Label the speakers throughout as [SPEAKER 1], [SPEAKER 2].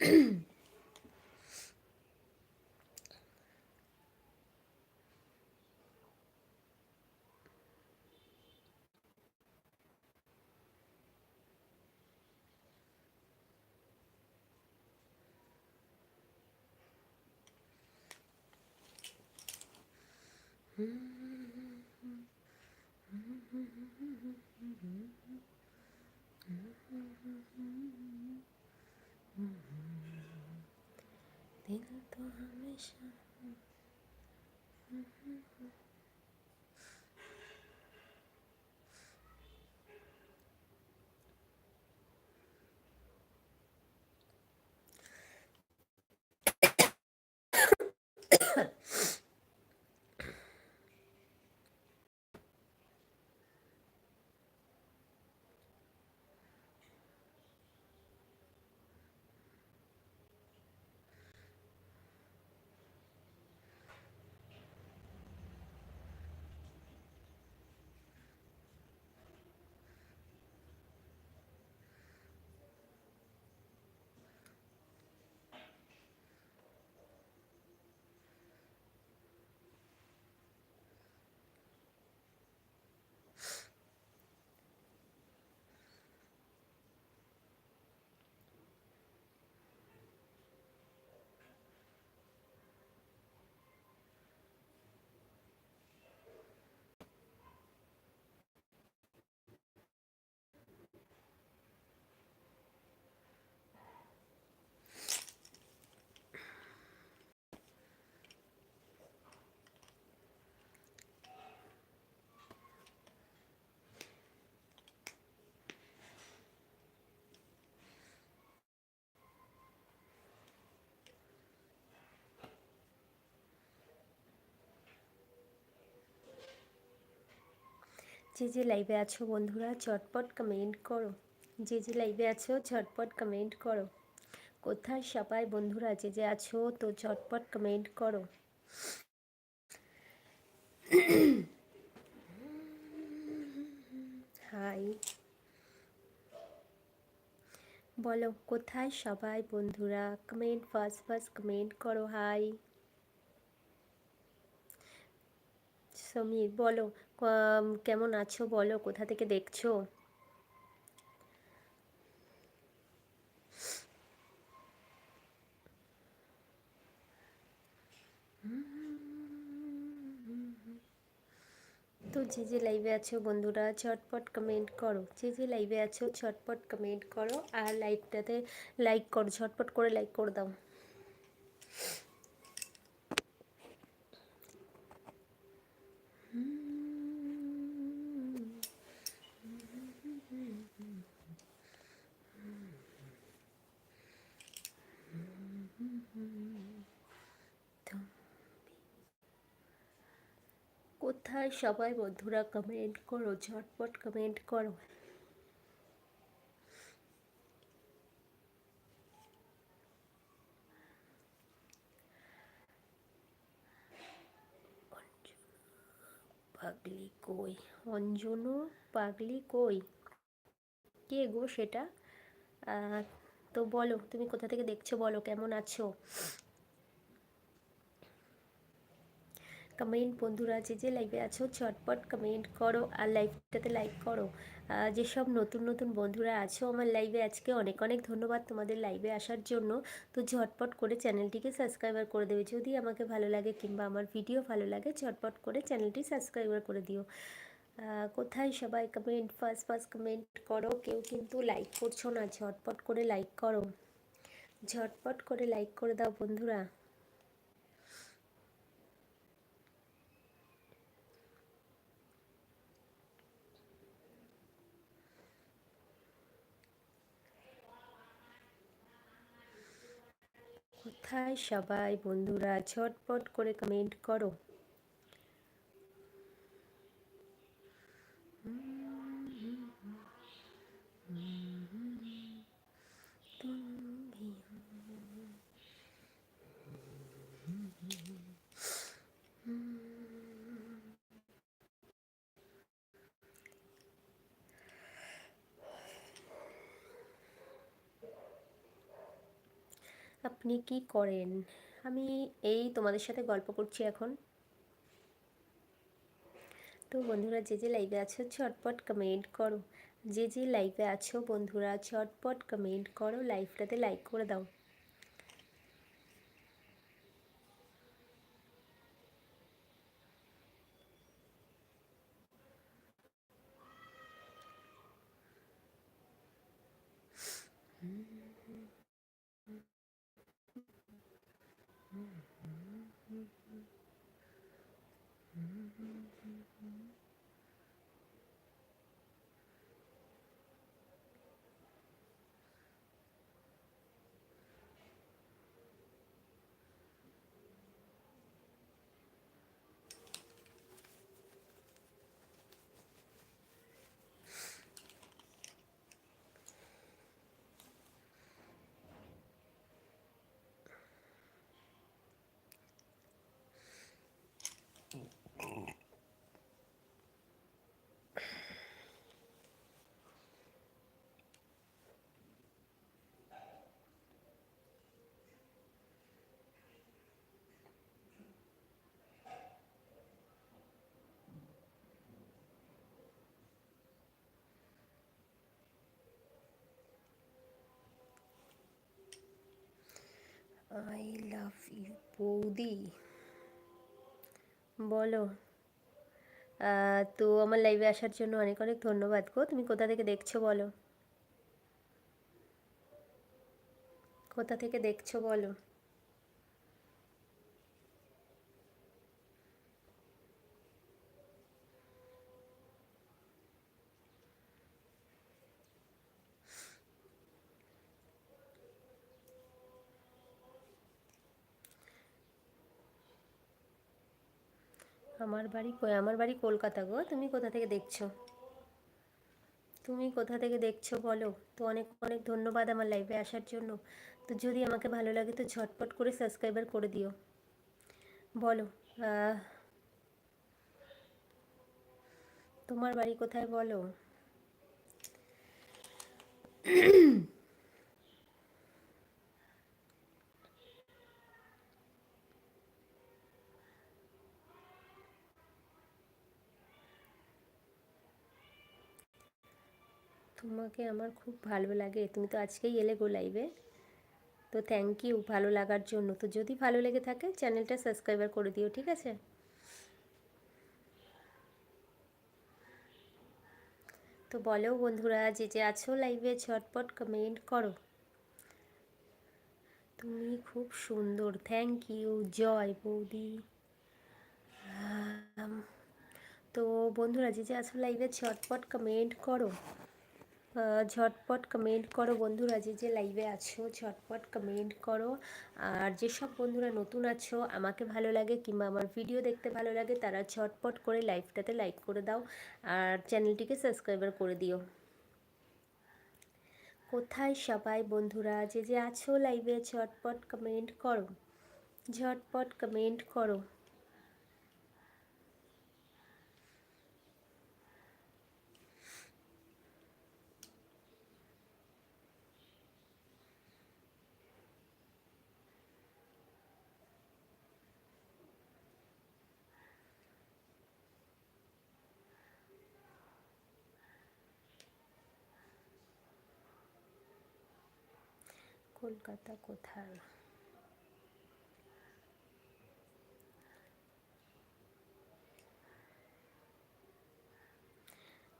[SPEAKER 1] Mm-hmm. Sure. যে যে লাইভে আছো বন্ধুরা ঝটপট কমেন্ট করো। যে যে লাইভে আছো ঝটপট কমেন্ট করো। কোথায় সবাই বন্ধুরা যে যে আছো, তো ঝটপট কমেন্ট করো। হাই। বলো, কোথায় সবাই বন্ধুরা? কমেন্ট ফার্স্ট ফার্স্ট কমেন্ট করো, হাই। সমীর, বলো কেমন আছো বলো, কোথা থেকে দেখছ? তো যে যে লাইভে আছো বন্ধুরা ঝটপট কমেন্ট করো। যে যে লাইভে আছো ঝটপট কমেন্ট করো, আর লাইভটাতে লাইক করো ঝটপট করে লাইক করে দাও। কোথায় সবাই বন্ধুরা কমেন্ট করো, ঝটপট কমেন্ট করো। পাগলি কই? অঞ্জনু, পাগলি কই? কে গো সেটা? তো বলো, তুমি কোথা থেকে দেখছ বলো, কেমন আছো? কমেন্ট বন্ধুরা, যে যে লাইভে আছো ঝটপট কমেন্ট করো আর লাইভটাতে লাইক করো। যেসব নতুন নতুন বন্ধুরা আছো, আমার লাইভে আজকে অনেক অনেক ধন্যবাদ তোমাদের লাইভে আসার জন্য। তো ঝটপট করে চ্যানেলটিকে সাবস্ক্রাইবার করে দেবে। যদি আমাকে ভালো লাগে কিংবা আমার ভিডিও ভালো লাগে, ঝটপট করে চ্যানেলটি সাবস্ক্রাইবার করে দিও। কোথায় সবাই কমেন্ট ফার্স্ট ফার্স্ট কমেন্ট করো? কেউ কিন্তু লাইক করছ না, ঝটপট করে লাইক করো। ঝটপট করে লাইক করে দাও বন্ধুরা। কোথায় সবাই বন্ধুরা ঝটপট করে কমেন্ট করো। আপনি কি করেন? আমি এই তোমাদের সাথে গল্প করছি এখন। তো বন্ধুরা, যে যে লাইভে আছো, ঝটপট কমেন্ট করো। যে যে লাইভে আছো বন্ধুরা, ঝটপট কমেন্ট করো। লাইভটাতে লাইক করে দাও। আই লাভ ইউ, বৌদি। বলো তো আমার লাইভে আসার জন্য অনেক অনেক ধন্যবাদ গো। তুমি কোথা থেকে দেখছ বলো? কোথা থেকে দেখছ বলো? আমার বাড়ি আমার বাড়ি কলকাতা গো। তুমি কোথা থেকে দেখছ? তুমি কোথা থেকে দেখছ বলো? তো অনেক অনেক ধন্যবাদ আমার লাইভে আসার জন্য। তো যদি আমাকে ভালো লাগে তো ঝটপট করে সাবস্ক্রাইবার করে দিও। বলো তোমার বাড়ি কোথায় বলো? তোমাকে আমার খুব ভালো লাগে। তুমি তো আজকেই এলে গো লাইভে তো থ্যাংক ইউ ভালো লাগার জন্য। তো যদি ভালো লেগে থাকে চ্যানেলটা সাবস্ক্রাইবার করে দিও, ঠিক আছে? তো বলো বন্ধুরা, যে যে আছো লাইভে ঝটপট কমেন্ট করো। তুমি খুব সুন্দর। থ্যাংক ইউ জয় বৌদি। তো বন্ধুরা, যে যে আছো লাইভে ঝটপট কমেন্ট করো। ঝটপট কমেন্ট করো। বন্ধুরা, যে যে লাইভে আছো, ঝটপট কমেন্ট করো। আর যেসব বন্ধুরা নতুন আছো, আমাকে ভালো লাগে কিংবা আমার ভিডিও দেখতে ভালো লাগে, তারা ঝটপট করে লাইভটাতে লাইক করে দাও আর চ্যানেলটিকে সাবস্ক্রাইবার করে দিও। কোথায় সবাই বন্ধুরা? যে যে আছো লাইভে ঝটপট কমেন্ট করো। ঝটপট কমেন্ট করো। কলকাতা কোথায়?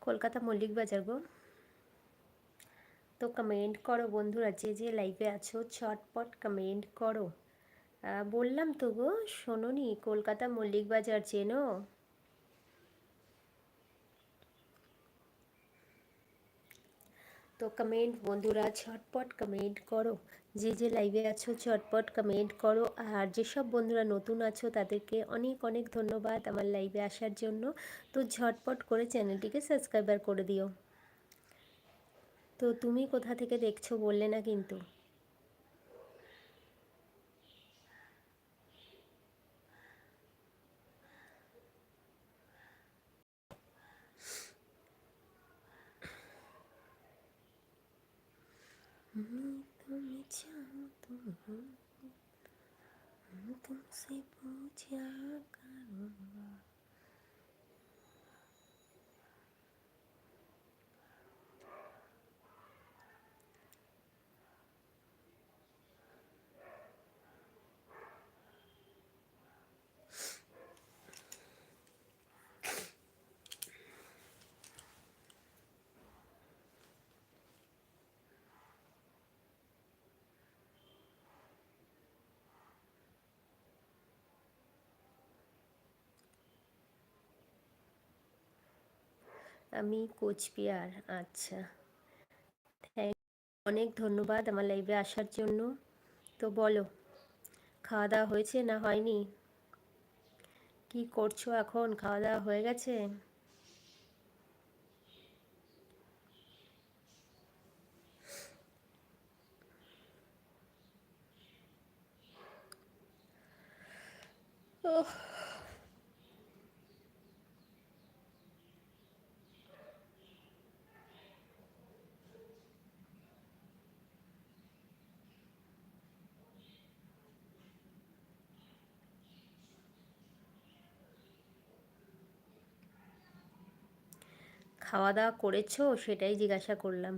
[SPEAKER 1] কলকাতা মল্লিক বাজার গো। তো কমেন্ট করো বন্ধুরা, যে যে লাইভে আছো ছটপট কমেন্ট করো। বললাম তো গো, শোনোনি, কলকাতা মল্লিক বাজার চেনো? তো কমেন্ট বন্ধুরা, ছটপট কমেন্ট করো। যে যে লাইভে আছো, ছটপট কমেন্ট করো। আর যেসব বন্ধুরা নতুন আছো, তাদেরকে অনেক অনেক ধন্যবাদ আমার লাইভে আসার জন্য। তো ঝটপট করে চ্যানেলটিকে সাবস্ক্রাইবার করে দিও। তো তুমি কোথা থেকে দেখছ বললে না কিন্তু। Jam tangan. আমি কোচবিহার আচ্ছা। থ্যাংক অনেক ধন্যবাদ আমার লাইভে আসার জন্য। তো বলো খাওয়া দাওয়া হয়েছে না হয়নি? কি করছ এখন? খাওয়া দাওয়া হয়ে গেছে? ওহ। খাওয়া দাওয়া করেছ সেটাই জিজ্ঞাসা করলাম।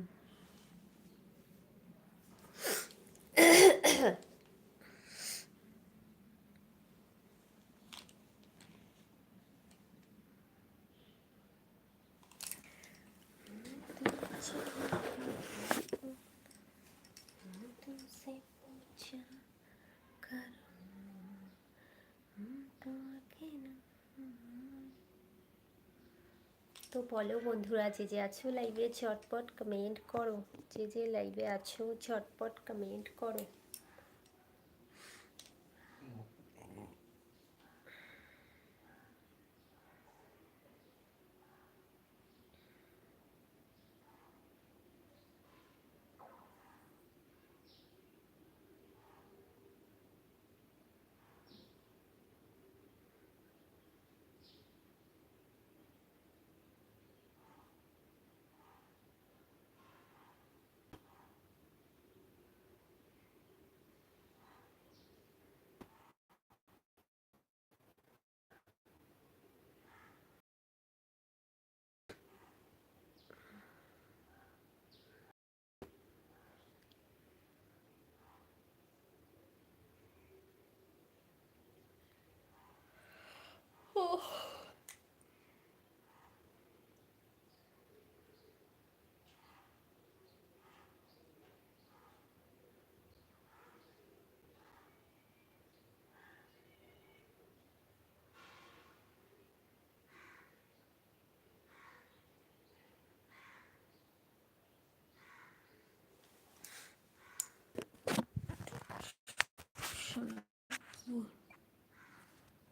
[SPEAKER 1] তো বলো বন্ধুরা, যে যে আছো লাইভে ছটপট কমেন্ট করো। যে যে লাইভে আছো ছটপট কমেন্ট করো।